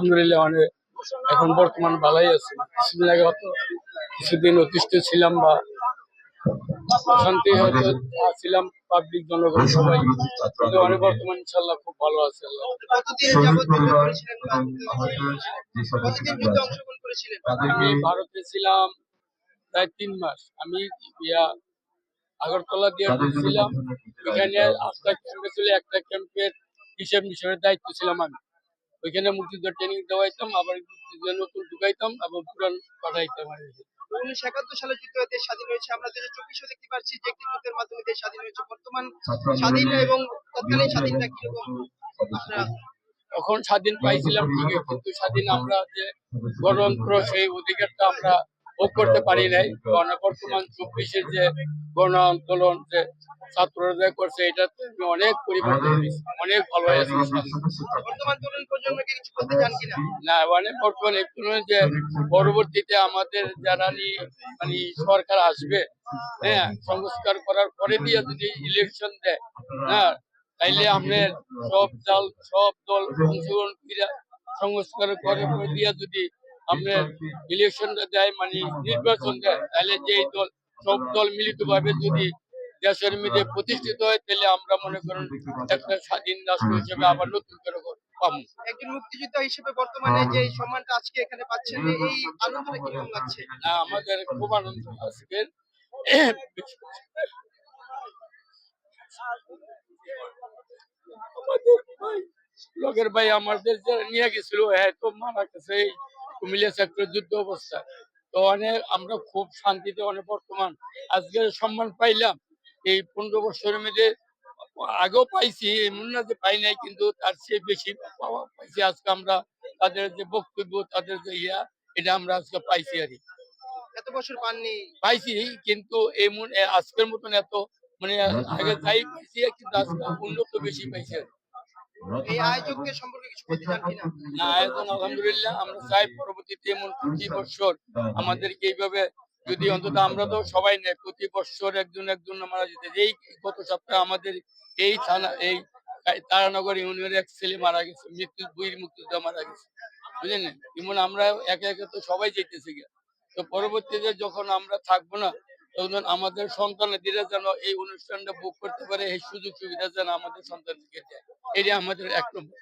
আলহামদুলিল্লাহ মানে এখন বর্তমান ভালোই আছে। কিছুদিন আগে হয়তো কিছুদিন অতিষ্ঠ ছিলাম বা শান্তি হয়তো ছিলাম, পাবলিক জনগণ সবাই। কিন্তু অনেক বর্তমান ইনশাল্লাহ খুব ভালো আমি প্রায় তিন মাস। আমি আগরতলা দিয়ে ছিলাম। এখানে আটটা ছিল, একটা ক্যাম্পের হিসেব মিশনের দায়িত্ব ছিলাম আমি। ওইখানে মুক্তিযুদ্ধ ট্রেনিং দেওয়াইতাম আবার মুক্তিযুদ্ধ নতুন ঢুকাইতাম এবং পুরান পাঠাইতাম আর উনিশশো একাত্তর সালে যুদ্ধ দেশ স্বাধীন হয়েছে। আমরা দু হাজার চব্বিশে দেখতে পাচ্ছি যে একটি যুদ্ধের মাধ্যমে দেশ স্বাধীন হয়েছে। বর্তমান স্বাধীন এবং তৎকালীন স্বাধীনতা কীরকম? তখন স্বাধীন পাইছিলাম ঠিকই কিন্তু স্বাধীন আমরা যে গণতন্ত্র সেই অধিকারটা আমরা ভোগ করতে পারি নাই। কারণ বর্তমান চব্বিশের যে গণ আন্দোলন যে ছাত্ররা করছে এটাতে আমি অনেক পরিবর্তন অনেক ভালো হয়েছে না মানে বর্তমানে একটু যে পরবর্তীতে আমাদের যারা মানে সরকার আসবে হ্যাঁ সংস্কার করার পরে দিয়ে যদি ইলেকশন দেয় হ্যাঁ তাইলে আপনার সব দল সব দল অংশগ্রহণ সংস্কার করে পরে দিয়ে যদি আপনার ইলেকশনটা দেয় মানে নির্বাচন দেয় তাহলে যে দল সব দল মিলিত ভাবে যদি দেশের মধ্যে প্রতিষ্ঠিত হয় তাহলে আমরা মনে করেন একটা স্বাধীন রাষ্ট্র হিসেবে আবার নতুন করে পাবো। একজন মুক্তিযোদ্ধা হিসেবে বর্তমানে যে সম্মানটা আজকে এখানে পাচ্ছেন এই আনন্দটা কীরকম লাগছে? না আমাদের খুব আনন্দ আজকের আমাদের ভাই লগের ভাই আমাদের যারা নিয়ে গেছিল হ্যাঁ তো মারা গেছে। কুমিল্লা সেক্টর যুদ্ধ অবস্থা। তো অনেক আমরা খুব শান্তিতে অনেক বর্তমান আজকের সম্মান পাইলাম। এই পনেরো বছরের মধ্যে আগেও পাইছি এমন না যে পাই নাই কিন্তু তার চেয়ে বেশি পাওয়া পাইছি আজকে আমরা তাদের যে বক্তব্য তাদের যে ইয়া এটা আমরা আজকে পাইছি আর এত বছর পাননি। পাইছি কিন্তু এমন আজকের মতন এত মানে আগে যাই পাইছি কিন্তু আজকে উন্নত বেশি পাইছি আর। এই আয়োজককে সম্পর্কে কিছু বলতে চান কিনা? না আয়োজন আলহামদুলিল্লাহ আমরা চাই পরবর্তীতে এমন প্রতি বছর আমাদেরকে এইভাবে যদি অন্তত আমরা তো সবাই নেই প্রতি বছর একজন একজন মারা যেতে। এই গত সপ্তাহে আমাদের এই থানা এই তারানগর ইউনিয়নের এক ছেলে মারা গেছে মৃত্যু বীর মুক্তিযোদ্ধা মারা গেছে। বুঝলেন এমন আমরা একে একে তো সবাই যেতেছি গিয়া। তো পরবর্তীতে যখন আমরা থাকব না তখন আমাদের সন্তানেরা যেন এই অনুষ্ঠানটা বুক করতে পারে, এই সুযোগ সুবিধা যেন আমাদের সন্তানকে দেয়। এটা আমাদের এক নম্বর